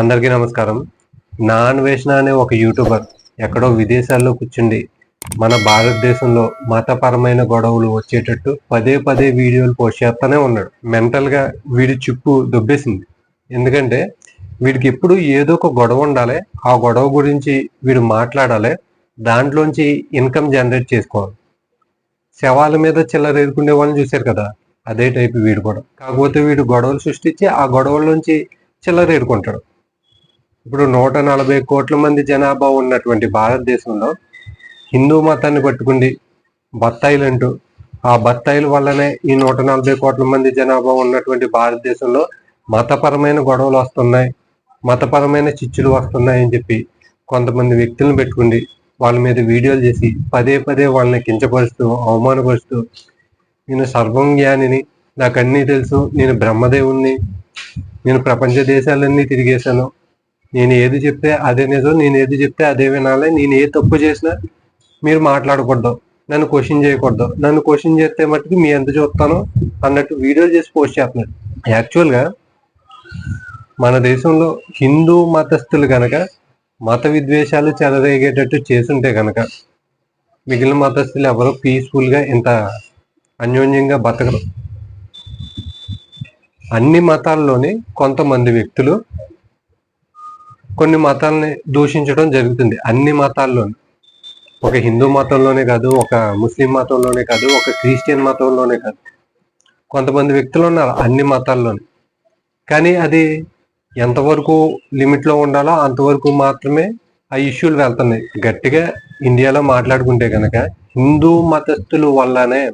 అందరికీ నమస్కారం. నాన్ వేషణ అనే ఒక యూట్యూబర్ ఎక్కడో విదేశాల్లో కూర్చుండి మన భారతదేశంలో మతపరమైన గొడవలు వచ్చేటట్టు పదే పదే వీడియోలు పోస్ట్ చేస్తూనే ఉన్నాడు. మెంటల్గా వీడి చిప్పు దొబ్బేసింది. ఎందుకంటే వీడికి ఎప్పుడు ఏదో ఒక గొడవ ఉండాలి. ఆ గొడవ గురించి వీడు మాట్లాడాలి. దాంట్లోంచి ఇన్కమ్ జనరేట్ చేసుకోవాలి. శవాల మీద చిల్లర ఎదుర్కొనే వాళ్ళని చూశారు కదా అదే టైప్ వీడు కూడా. కాకపోతే వీడు గొడవలు సృష్టించి ఆ గొడవల్లోంచి చిల్లర ఎదుర్కొంటాడు. ఇప్పుడు నూట నలభై కోట్ల మంది జనాభా ఉన్నటువంటి భారతదేశంలో హిందూ మతాన్ని పట్టుకుండి బత్తాయిలు అంటూ. ఆ బత్తాయిల వల్లనే ఈ నూట నలభై కోట్ల మంది జనాభా ఉన్నటువంటి భారతదేశంలో మతపరమైన గొడవలు వస్తున్నాయి మతపరమైన చిచ్చులు వస్తున్నాయి అని చెప్పి కొంతమంది వ్యక్తులను పెట్టుకుండి వాళ్ళ మీద వీడియోలు చేసి పదే పదే వాళ్ళని కించపరుస్తూ అవమానపరుస్తూ నేను సర్వం జ్ఞానిని నాకు అన్నీ తెలుసు నేను బ్రహ్మదేవుణ్ణి నేను ప్రపంచ దేశాలన్నీ తిరిగేశాను నేను ఏది చెప్తే అదే నిజం నేను ఏది చెప్తే అదే వినాలి నేను ఏ తప్పు చేసినా మీరు మాట్లాడకూడదు నన్ను క్వశ్చన్ చేయకూడదు. నన్ను క్వశ్చన్ చేస్తే మట్టుకు మీ ఎంత చూస్తానో అన్నట్టు వీడియోలు చేసి పోస్ట్ చేస్తున్నాడు యాక్చువల్గా మన దేశంలో హిందూ మతస్థులు కనుక మత విద్వేషాలు చెలరేగేటట్టు చేసుంటే కనుక మిగిలిన మతస్థులు ఎవరు పీస్ఫుల్గా ఇంత అన్యోన్యంగా బతకరు. అన్ని మతాల్లోని కొంతమంది వ్యక్తులు కొన్ని మతాలని దూషించడం జరుగుతుంది. అన్ని మతాల్లోని. ఒక హిందూ మతంలోనే కాదు ఒక ముస్లిం మతంలోనే కాదు ఒక క్రిస్టియన్ మతంలోనే కాదు. కొంతమంది వ్యక్తులు ఉన్నారు అన్ని మతాల్లోనే. కానీ అది ఎంతవరకు లిమిట్లో ఉండాలో అంతవరకు మాత్రమే ఆ ఇష్యూలు వెళ్తున్నాయి. గట్టిగా ఇండియాలో మాట్లాడుకుంటే కనుక హిందూ మతస్థుల వల్లనే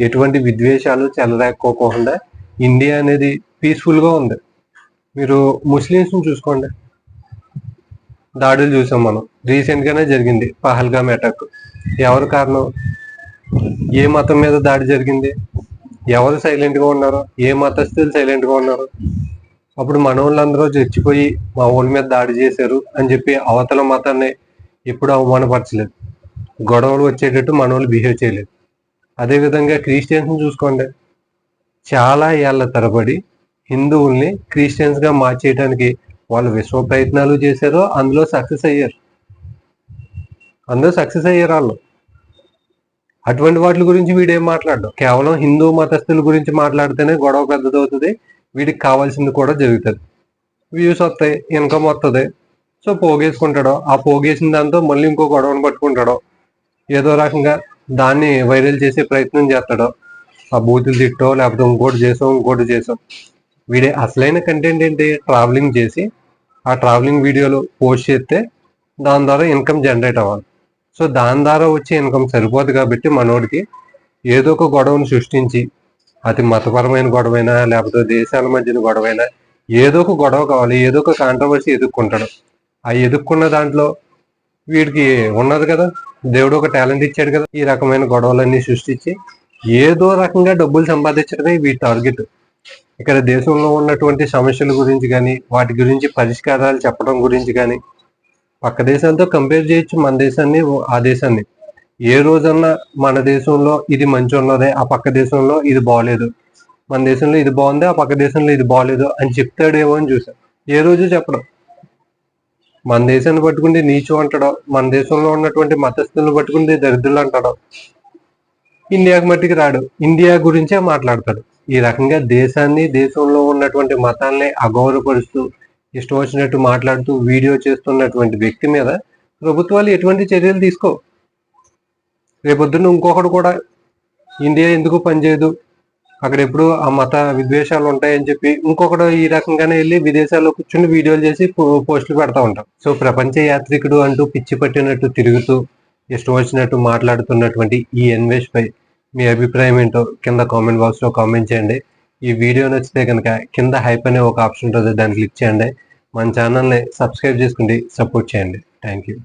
ఎటువంటి విద్వేషాలు చెలరేక్కోకుండా ఇండియా అనేది పీస్ఫుల్గా ఉంది. మీరు ముస్లిమ్స్ని చూసుకోండి. దాడులు చూసాం మనం. రీసెంట్ గానే జరిగింది పహల్గామ్ అటాక్ ఎవరు కారణం? ఏ మతం మీద దాడి జరిగింది? ఎవరు సైలెంట్గా ఉన్నారు? ఏ మతస్థులు సైలెంట్గా ఉన్నారు? అప్పుడు మన వాళ్ళందరూ చచ్చిపోయి మా ఊళ్ళ మీద దాడి చేశారు అని చెప్పి అవతల మతాన్ని ఎప్పుడు అవమానపరచలేదు. గొడవలు వచ్చేటట్టు మన వాళ్ళు బిహేవ్ చేయలేదు అదేవిధంగా క్రిస్టియన్స్ని క్రిస్టియన్స్ చూసుకోండి. చాలా ఏళ్ళ తరబడి హిందువుల్ని క్రిస్టియన్స్గా మార్చేయడానికి వాళ్ళు విశ్వ ప్రయత్నాలు చేశారో అందులో సక్సెస్ అయ్యారు. అందులో సక్సెస్ అయ్యారు వాళ్ళు. అటువంటి వాటి గురించి వీడేం మాట్లాడడం? కేవలం హిందూ మతస్థుల గురించి మాట్లాడితేనే గొడవ పెద్దదవుతుంది. వీడికి కావాల్సింది కూడా జరుగుతుంది. వ్యూస్ వస్తాయి ఇన్కమ్ వస్తుంది సో పోగేసుకుంటాడో ఆ పోగేసిన దాంతో మళ్ళీ ఇంకో గొడవను పట్టుకుంటాడో ఏదో రకంగా దాన్ని వైరల్ చేసే ప్రయత్నం చేస్తాడో ఆ బూతులు తిట్టో లేకపోతే ఇంకోటి చేసాం ఇంకోటి చేసాం వీడే అసలైన కంటెంట్ ఏంటి? ట్రావెలింగ్ చేసి ఆ ట్రావెలింగ్ వీడియోలు పోస్ట్ చేస్తే దాని ద్వారా ఇన్కమ్ జనరేట్ అవ్వాలి. సో దాని ద్వారా వచ్చే ఇన్కమ్ సరిపోదు కాబట్టి మనోడికి ఏదో ఒక గొడవను సృష్టించి అది మతపరమైన గొడవైనా లేకపోతే దేశాల మధ్యన గొడవైనా ఏదో ఒక గొడవ కావాలి ఏదో ఒక కాంట్రవర్సీ ఎదుర్కొంటాడు. ఆ ఎదుర్కొన్న దాంట్లో వీడికి ఉన్నది కదా దేవుడు ఒక టాలెంట్ ఇచ్చాడు కదా ఈ రకమైన గొడవలన్నీ సృష్టించి ఏదో రకంగా డబ్బులు సంపాదించడమే వీటి టార్గెట్ ఇక్కడ దేశంలో ఉన్నటువంటి సమస్యల గురించి కానీ వాటి గురించి పరిష్కారాలు చెప్పడం గురించి కానీ పక్క దేశాలతో కంపేర్ చేయొచ్చు మన దేశాన్ని ఆ దేశాన్ని. ఏ రోజన్నా మన దేశంలో ఇది మంచి ఉన్నదే ఆ పక్క దేశంలో ఇది బాగలేదు మన దేశంలో ఇది బాగుంది ఆ పక్క దేశంలో ఇది బాగలేదు అని చెప్తాడేమో అని చూసాం ఏ రోజు చెప్పడం? మన దేశాన్ని పట్టుకుంటే నీచు అంటాడో మన దేశంలో ఉన్నటువంటి మతస్థులను పట్టుకుంటే దరిద్రులు అంటాడో ఇండియాకి మట్టికి రాడు. ఇండియా గురించే మాట్లాడతాడు. ఈ రకంగా దేశాన్ని దేశంలో ఉన్నటువంటి మతాల్ని అగౌరవపరుస్తూ ఇష్టం వచ్చినట్టు మాట్లాడుతూ వీడియో చేస్తున్నటువంటి వ్యక్తి మీద ప్రభుత్వాలు ఎటువంటి చర్యలు తీసుకో. రేపొద్దున ఇంకొకడు కూడా ఇండియా ఎందుకు పనిచేయదు? అక్కడ ఎప్పుడు ఆ మత విద్వేషాలు ఉంటాయని చెప్పి ఇంకొకడు ఈ రకంగానే వెళ్ళి విదేశాల్లో కూర్చుని వీడియోలు చేసి పో- పోస్టులు పెడతా ఉంటాం. సో ప్రపంచ యాత్రికుడు అంటూ పిచ్చి పట్టినట్టు తిరుగుతూ ఇష్టం వచ్చినట్టు మాట్లాడుతున్నటువంటి ఈ ఎన్వేష్ పై మీ అభిప్రాయం ఏంటో కింద కామెంట్ బాక్స్లో కామెంట్ చేయండి. ఈ వీడియో నచ్చితే కనుక కింద హైప్ అనే ఒక ఆప్షన్ ఉంటుంది దాన్ని క్లిక్ చేయండి. మన ఛానల్ని సబ్స్క్రైబ్ చేసుకుని సపోర్ట్ చేయండి. Thank you